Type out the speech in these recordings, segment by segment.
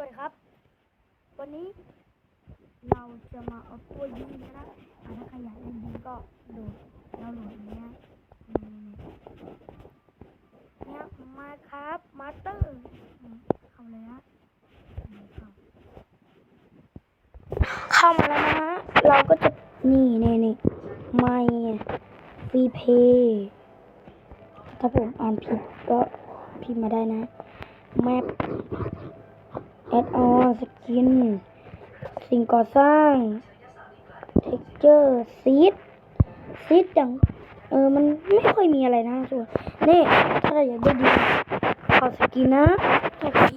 วัสดีครับ วันนี้เราจะมาเอาตัวยิงนะครับอาถ้าใครอยากเล่นยิงก็โหลดเราโหลดเนี้ยเนี่ยมาครับมาสเตอร์เข้าเลยนะเข้ามาแล้วนะฮะเราก็จะนี่นี่นี่ไม่ฟรีเพย์ถ้าผมอ่านผิดก็พิมพ์มาได้นะแมป แอดออนสกิน สิ่งก่อสร้าง เท็กเจอร์ซีดซีดอย่าง เออ มันไม่ค่อยมีอะไรนะส่วนนี่ ถ้าเราอยากได้ดีขอสกินนะแค่สี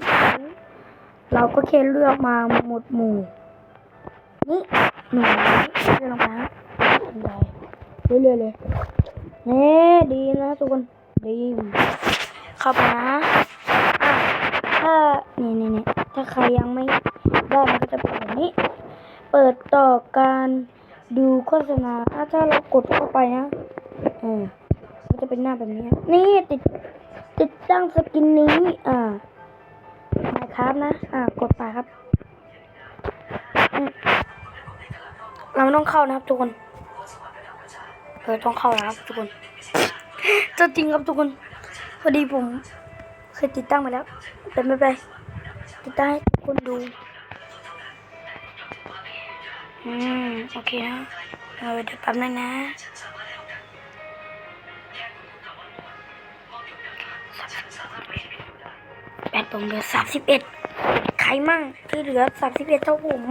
เราก็แค่เลือกมาหมดหมู่ นี่หนึ่งเลือกลงมาอันใดเรื่อยๆเลยนี่ดีนะทุกคนดีเข้าไปนะอะถ้านี่นี่นี่ ถ้าใครยังไม่ได้มันก็จะเป็นแบบนี้ เปิดต่อการดูโฆษณา ถ้าเรากดเข้าไปนะเออมันจะเป็นหน้าแบบนี้ นี่ติดติดตั้งสกินนี้ อ่านะครับนะ อ่า กดไปครับ เราไม่ต้องเข้านะครับทุกคน เออ ต้องเข้านะครับทุกคนจะจริงครับทุกคน พอดีผมเคยติดตั้งมาแล้ว แต่ไม่เป็นไร ติดตั้งให้ทุกคนดู อืม โอเคนะเดี๋ยวแป๊บนึงนะแบตผมเหลือสามสิบเอ็ดใครมั่งที่เหลือสามสิบเอ็ดเท่าผม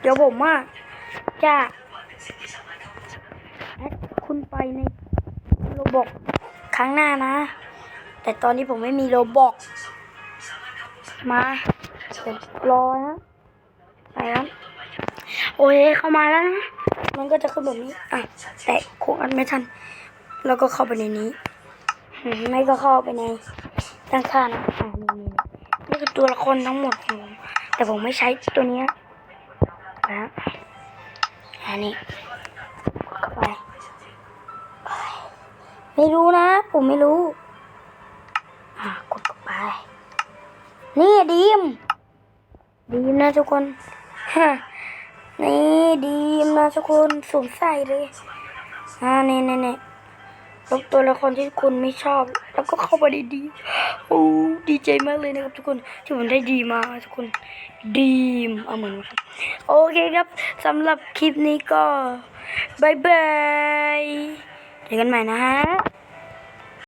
เดี๋ยวผมอะจะแอดคุณไปในโรบอกครั้งหน้านะ แต่ตอนนี้ผมไม่มีโรบอก มาเดี๋ยวรอนะไปครับโอเคเข้ามาแล้วนะ มันก็จะขึ้นแบบนี้ อะ แต่คงอันไม่ทัน แล้วก็เข้าไปในนี้ ไม่ก็เข้าไปในด้านข้างนะอะนี่นี่นี่คือตัวละครทั้งหมดของผมแต่ผมไม่ใช้ตัวนี้นะอันนี้เข้าไป ไม่รู้นะ ผมไม่รู้ อะกดเข้าไป นี่ดีม ดีมนะทุกคนฮะนี่ดีมนะทุกคนสวมใส่เลยอ่านี่นี่นี่ลบตัวละครที่คุณไม่ชอบ แล้วก็เข้าไปได้ดีโอ้ดีใจมากเลยนะครับทุกคนที่ผมได้ดีมาทุกคนดีมเอาเหมือนกันครับโอเคครับสำหรับคลิปนี้ก็บายบายเจอกันใหม่นะฮะ